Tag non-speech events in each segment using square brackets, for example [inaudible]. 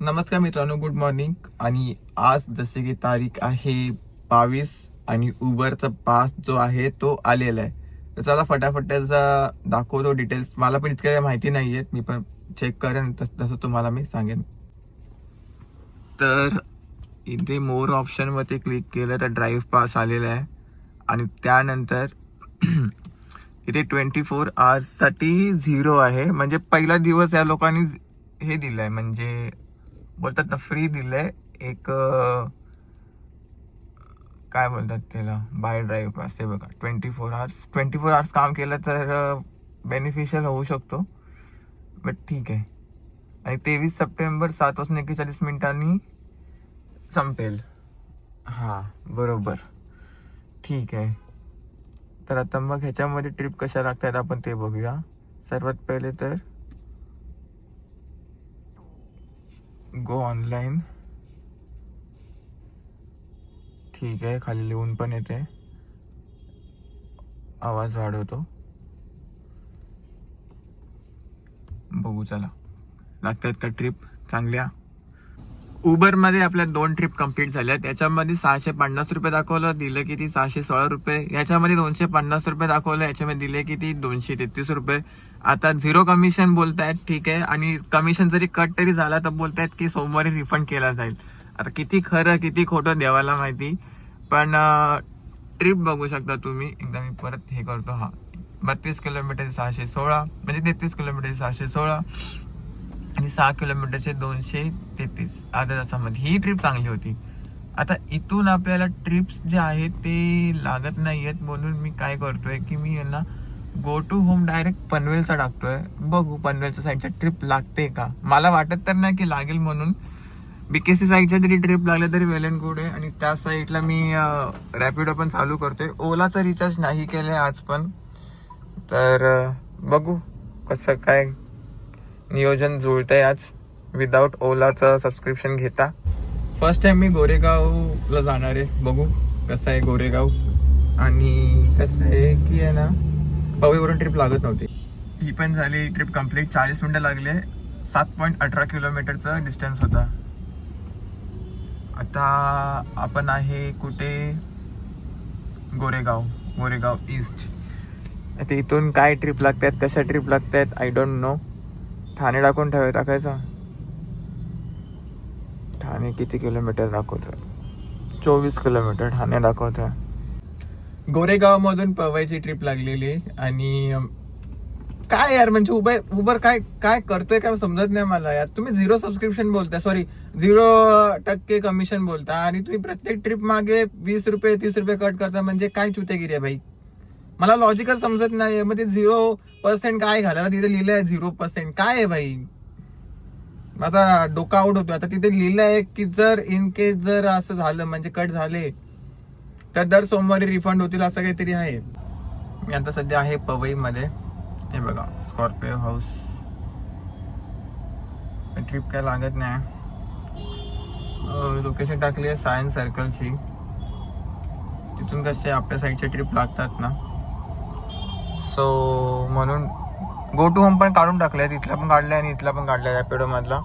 नमस्कार मित्रांनो good morning आणि आज जसे की तारीख आहे बावीस आणि उबरचा पास जो आहे तो आलेला आहे. तर चला फटाफट त्याचा दाखवतो डिटेल्स मला पण इतक्या काही माहिती नाही आहेत मी पण चेक करेन तस तसं तुम्हाला मी सांगेन. तर इथे मोर ऑप्शनवरती क्लिक केलं तर ड्राईव्ह पास आलेला आहे. आणि त्यानंतर [clears throat] इथे ट्वेंटी फोर आवर्ससाठी झिरो आहे. म्हणजे पहिला दिवस या लोकांनी हे दिलं आहे म्हणजे बोलतात ना फ्री दिले एक काय बोलतात त्याला बाय ड्राईव्ह असते बघा twenty four hours twenty four hours काम केलं तर बेनिफिशियल होऊ शकतो. बट ठीक आहे. आणि तेवीस सप्टेंबर सात वाजून एकेचाळीस मिनिटांनी संपेल. हां बरोबर. ठीक आहे. तर आता मग ह्याच्यामध्ये ट्रिप कशा लागतात आपण ते बघूया. सर्वात पहिले तर गो ऑनलाईन ठीक आहे खाली लिहून पण येते. आवाज वाढवतो. बघू चला. लागतात का ट्रिप चांगल्या? उबरमध्ये आपल्या दोन ट्रिप कंप्लीट झाल्या. त्याच्यामध्ये सहाशे पन्नास रुपये दाखवलं दिलं किती? सहाशे सोळा रुपये. याच्यामध्ये दोनशे पन्नास रुपये दाखवलं याच्यामध्ये दिले किती? दोनशे तेहतीस रुपये. आता झिरो कमिशन बोलतायत ठीक आहे. आणि कमिशन जरी कट तरी झाला तर बोलतायत की सोमवारी रिफंड केला जाईल. आता किती खरं किती खोटं देवाला माहिती. पण ट्रिप बघू शकता तुम्ही. एकदा मी परत हे करतो हा. बत्तीस किलोमीटर सहाशे सोळा. म्हणजे तेहतीस किलोमीटर सहाशे सोळा. आणि सहा किलोमीटरचे दोनशे तेहतीस अर्ध्या तासामध्ये. ही ट्रिप चांगली होती. आता इथून आपल्याला ट्रिप्स जे आहेत ते लागत नाही आहेत म्हणून मी काय करतोय की मी यांना गो टू होम डायरेक्ट पनवेलचा टाकतोय. बघू पनवेलच्या साईडच्या ट्रिप लागते का? मला वाटत तर नाही की लागेल म्हणून. बीकेसी साईडच्या जरी ट्रिप लागल्या तरी वेल अँड गुड आहे आणि त्या साईडला मी रॅपिडो पण चालू करतोय. ओलाचा रिचार्ज नाही केलं आहे आज पण. तर बघू कसं काय नियोजन जुळतंय आज. विदाऊट ओलाचं सबस्क्रिप्शन घेता. फर्स्ट टाइम मी गोरेगावला जाणार आहे. बघू कसं आहे गोरेगाव. आणि कसं आहे की आहे ना पवईवरून ट्रिप लागत नव्हती. ही पण झाली ट्रिप कंप्लीट चाळीस मिनटं लागले. सात पॉईंट अठरा किलोमीटरचं डिस्टन्स होता. आता आपण आहे कुठे? गोरेगाव. गोरेगाव ईस्ट आता इथून काय ट्रिप लागतात? कशा ट्रिप लागतात? आय डोंट नो ठाणे टाकून ठेवाय टाकायचा. ठाणे किती किलोमीटर दाखवतोय? चोवीस किलोमीटर ठाणे दाखवतोय. गोरेगावमधून पवायची पवईची ट्रिप लागलेली आणि काय यार म्हणजे उबर उबर काय काय करतोय काय समजत नाही मला यार. तुम्ही झिरो सबस्क्रिप्शन बोलताय सॉरी झिरो टक्के कमिशन बोलता आणि तुम्ही प्रत्येक ट्रिप मागे वीस रुपये तीस रुपये कट करता म्हणजे काय चुतेगिरी आहे भाई? मला लॉजिकच समजत नाही मग ते झिरो पर्सेंट काय घालायला तिथे लिहिलं आहे झिरो पर्सेंट काय आहे भाई माझा डोका आउट होतो आता तिथे लिहिलं आहे की जर इन केस जर असं झालं म्हणजे कट झाले तर दर सोमवारी रिफंड होतील असं काहीतरी आहे. मी आता सध्या आहे पवईमध्ये. हे बघा स्कॉर्पिओ हाऊस ट्रिप काय लागत नाही. लोकेशन टाकली आहे सायन्स सर्कलची तिथून कसे आपल्या साईडचे ट्रिप लागतात ना? सो म्हणून गो टू होम पण काढून टाकलं आहे तिथला पण काढलाय आणि इथला पण काढला आहे रॅपिडोमधला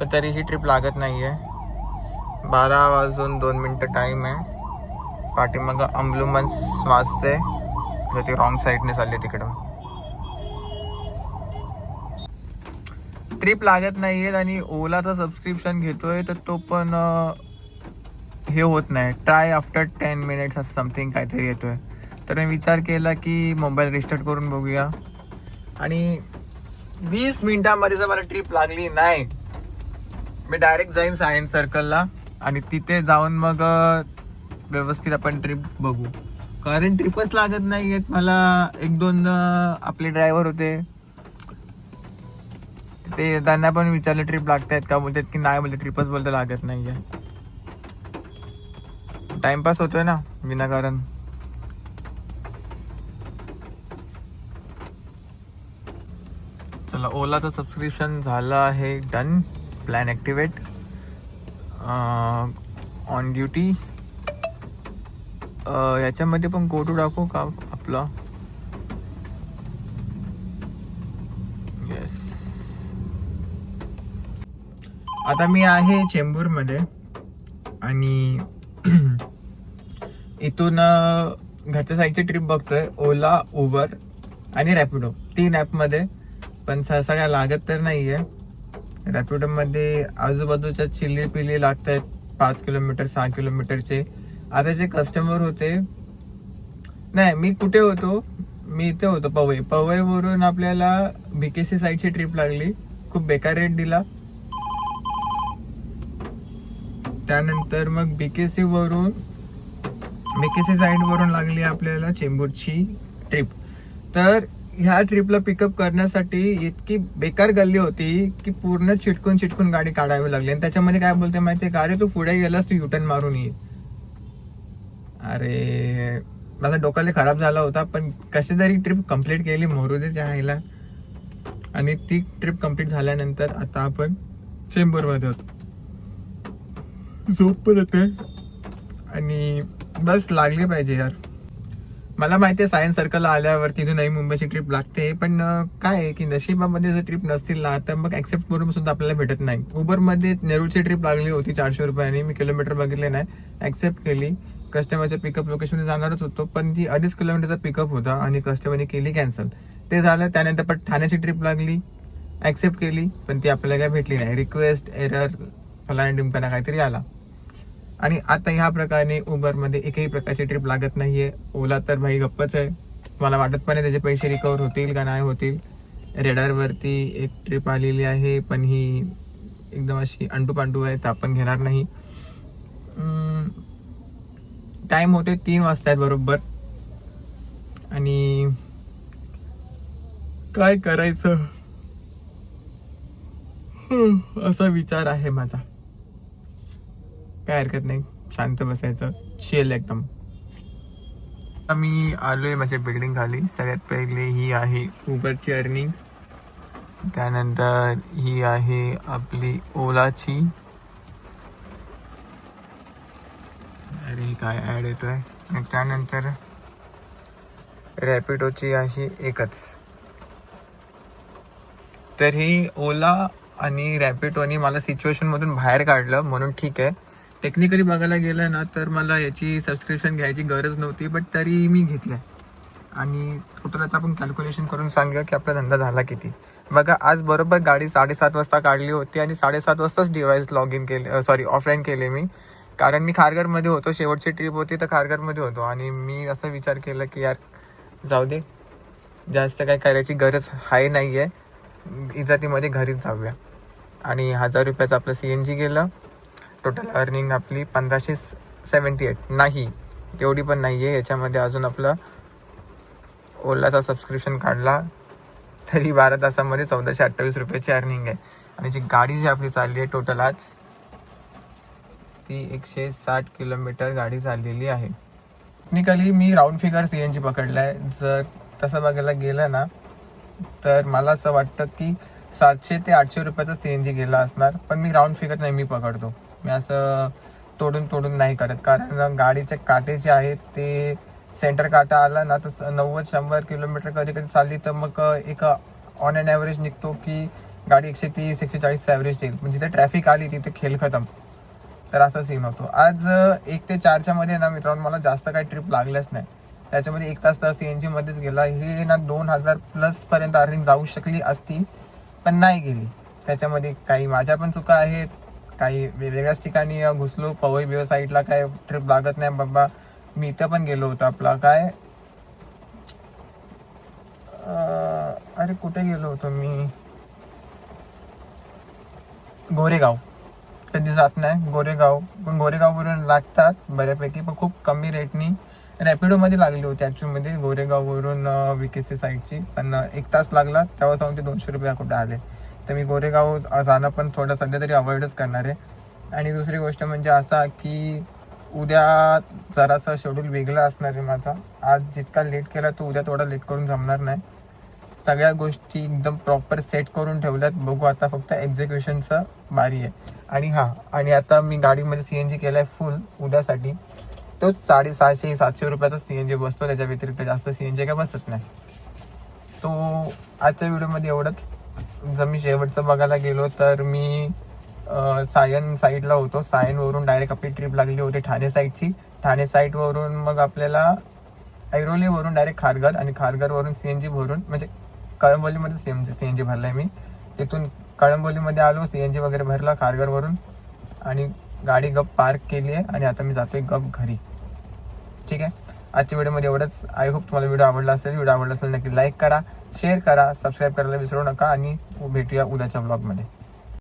पण तरी ही ट्रिप लागत नाही आहे बारा वाजून दोन मिनटं टाइम आहे. पाठीमाग अम्बुलन्स वाजते. तर ती रॉंग साईडने चालली तिकडं ट्रिप लागत नाही आहेत आणि ओलाचं सबस्क्रिप्शन घेतोय तर तो पण हे होत नाही. ट्राय आफ्टर टेन मिनिट्स असं समथिंग काहीतरी येतोय. तर मी विचार केला की मोबाईल रिस्टार्ट करून बघूया. आणि वीस मिनिटांमध्ये जर मला ट्रिप लागली नाही मी डायरेक्ट जाईन सायन्स सर्कलला आणि तिथे जाऊन मग व्यवस्थित आपण ट्रिप बघू. कारण ट्रिपच लागत नाही आहेत मला एक दोन आपले ड्रायव्हर होते. ते त्यांना पण विचारलं ट्रिप लागतायत का? बोलतात की नाही बोलते ट्रिपच बोलता लागत नाही आहे टाइमपास होतोय ना विनाकारण. चला ओलाचं सबस्क्रिप्शन झालं आहे done plan activate on duty याच्यामध्ये पण गो टू टाकू का आपलं? येस आता मी आहे चेंबूरमध्ये आणि [clears throat] इथून uh, घरच्या साईडची ट्रिप बघतोय ओला उबर आणि रॅपिडो. तीन ॲपमध्ये पण सहसा काय लागत तर नाही आहे रॅपिडोमध्ये आजूबाजूच्या चिल्ली पिल्ली लागत आहेत पाच किलोमीटर सहा किलोमीटरचे. आता जे कस्टमर होते नाही मी कुठे होतो? मी इथे होतो पवई. पवईवरून आपल्याला बीकेसी साईडची ट्रिप लागली. खूप बेकार रेट दिला. त्यानंतर मग बीकेसी वरून बीकेसी साईड वरून लागली आपल्याला चेंबूरची ट्रिप तर ह्या ट्रिपला पिकअप करण्यासाठी इतकी बेकार गल्ली होती की पूर्ण चिटकून चिटकून गाडी काढावी लागली. आणि त्याच्यामध्ये काय बोलते माहितीये का? अरे तू पुढे गेलास तू युटर्न मारून ये. अरे माझा डोकाले खराब झाला होता पण कशी तरी ट्रिप कंप्लीट केली मोरुदेच्या आईला आणि ती ट्रिप कंप्लीट झाल्यानंतर आता आपण चेंबूरमध्ये होतो. झोप पण येते. आणि बस लागली पाहिजे यार. मला माहिती आहे सायन्स सर्कलला आल्यावर तिथे नवी मुंबईची ट्रिप लागते पण काय आहे की नशिबामध्ये जर ट्रिप नसतील ना तर मग ऍक्सेप्ट करून सुद्धा आपल्याला भेटत नाही. उबरमध्ये नेरूळची ट्रिप लागली होती चारशे रुपयाने मी किलोमीटर बघितले नाही. ऍक्सेप्ट केली. कस्टमरच्या पिकअप लोकेशन जाणारच होतो पण ती अडीच किलोमीटरचा पिकअप होता आणि कस्टमरने केली कॅन्सल ते झालं त्यानंतर पण ठाण्याची ट्रिप लागली. ऍक्सेप्ट केली पण ती आपल्याला काय भेटली नाही. रिक्वेस्ट एरर फलाना डिमकाना काहीतरी आला. आणि आता ह्या प्रकारे उबरमध्ये एकही प्रकारची ट्रिप लागत नाहीये. ओला तर भाई गप्पच आहे. मला वाटत पण आहे त्याचे पैसे रिकवर होतील का नाही होतील. रेडारवरती एक ट्रिप आलेली आहे पण ही एकदम अशी अंटू पांटू आहे तर आपण घेणार नाही. टाईम होते तीन वाजता आहेत बरोबर. आणि काय करायचं? असा विचार आहे माझा. काय हरकत नाही. शांत बसायचं. शेल एकदम. मी आलो आहे माझ्या बिल्डिंग खाली. सगळ्यात पहिले ही आहे उबरची अर्निंग त्यानंतर ही आहे आपली ओलाची अरे काय ॲड येतोय. आणि त्यानंतर रॅपिडोची आहे एकच. तर ही ओला आणि रॅपिडोनी मला सिच्युएशनमधून बाहेर काढलं. म्हणून ठीक आहे. टेक्निकली बघायला गेलं ना तर मला याची सबस्क्रिप्शन घ्यायची गरज नव्हती बट तरी मी घेतलं आणि टोटल आता आपण कॅल्क्युलेशन करून सांगूया की आपला धंदा झाला किती. बघा आज बरोबर गाडी साडेसात वाजता काढली होती आणि साडेसात वाजताच डिवाईस लॉग इन केले सॉरी ऑफलाईन केले मी. कारण मी खारघरमध्ये होतो शेवटची ट्रिप होती तर खारघरमध्ये होतो. आणि मी असं विचार केला की यार जाऊ दे. जास्त काय करायची गरज आहे नाही आहे इजातीमध्ये घरीच जाऊया. आणि हजार रुपयाचं आपलं सी एन जी गेलं. टोटल अर्निंग आपली पंधराशे सेवन्टी एट नाही. एवढी पण नाही आहे याच्यामध्ये अजून आपलं ओलाचा सबस्क्रिप्शन काढला तरी बारा तासामध्ये चौदाशे अठ्ठावीस रुपयाची अर्निंग आहे. आणि जी गाडी जी आपली चालली आहे टोटल आज ती एकशे साठ किलोमीटर गाडी चाललेली आहे. टेक्निकली मी round figure C N G पकडलाय. जर तसं बघायला गेलं ना तर मला असं वाटतं की सातशे ते आठशे रुपयाचा सी एन जी गेला असणार पण मी राऊंड फिगर नेहमी पकडतो. मी असं तोडून तोडून नाही करत. कारण गाडीचे काटे जे आहेत ते सेंटर काटा आला ना तर नव्वद शंभर किलोमीटर कधी कधी चालली तर मग एक ऑन अँड ॲव्हरेज निघतो की गाडी एकशे तीस एकशे चाळीस ॲव्हरेज देईल म्हणजे जिथे ट्रॅफिक आली तिथे खेळ खतम. तर असा सीन होतो. आज एक ते चारच्या मध्ये ना मित्रांनो मला जास्त काही ट्रिप लागल्याच नाही. त्याच्यामध्ये एक तास तर सी एन जीमध्येच गेला. हे ना दोन हजार प्लस पर्यंत अर्निंग जाऊ शकली असती पण नाही गेली. त्याच्यामध्ये काही माझ्या पण चुका आहेत. काही वेगवेगळ्याच ठिकाणी घुसलो. पवई बिव साईडला काय ट्रिप लागत नाही. बाबा मी इथं पण गेलो होतो आपला. काय? अरे कुठे गेलो होतो मी? गोरेगाव. कधी जात नाही. गोरेगाव. पण गोरेगाववरून लागतात बऱ्यापैकी पण खूप कमी रेटनी रॅपिडोमध्ये लागली होती ॲक्च्युअलमध्ये गोरेगाववरून वी के सी साईडची पण एक तास लागला. तेव्हा जाऊन ते दोनशे रुपये कुठे आले? तर मी गोरेगाव जाणं पण थोडं सध्या तरी अवॉइडच करणार आहे. आणि दुसरी गोष्ट म्हणजे असा की उद्या जरासा शेड्यूल वेगळा असणार आहे माझा. आज जितका लेट केला तो उद्या थोडा लेट करून जमणार नाही. सगळ्या गोष्टी एकदम प्रॉपर सेट करून ठेवल्यात. बघू आता फक्त एक्झिक्युशनचं बारी आहे. आणि हां आणि आता मी गाडीमध्ये सी एन जी केलं आहे फुल उद्यासाठी. तोच साडेसहाशे सातशे रुपयाचा सी एन जी बसतो. त्याच्या व्यतिरिक्त जास्त सी एन जी काय बसत नाही. सो आजच्या व्हिडिओमध्ये एवढंच. जर मी शेवटचं बघायला गेलो तर मी सायन साईडला होतो. सायनवरून डायरेक्ट आपली ट्रिप लागली होती ठाणे साईडची ठाणे साईडवरून मग आपल्याला ऐरोलीवरून डायरेक्ट खारघर आणि खारघरवरून सी एन जी भरून म्हणजे कळंबोलीमध्ये C N C N G भरला आहे मी. तिथून कळंबोलीमध्ये आलो सी एन जी वगैरे भरला खारघरवरून आणि गाडी गप पार्क केली आहे आणि आता मी जातोय गप घरी. ठीक आहे? आजच्या व्हिडिओमध्ये एवढंच. आय होप तुम्हाला व्हिडिओ आवडला असेल. व्हिडिओ आवडला असेल नक्की लाईक करा. शेअर करा सबस्क्राईब करायला विसरू नका आणि भेटूया उद्याच्या ब्लॉगमध्ये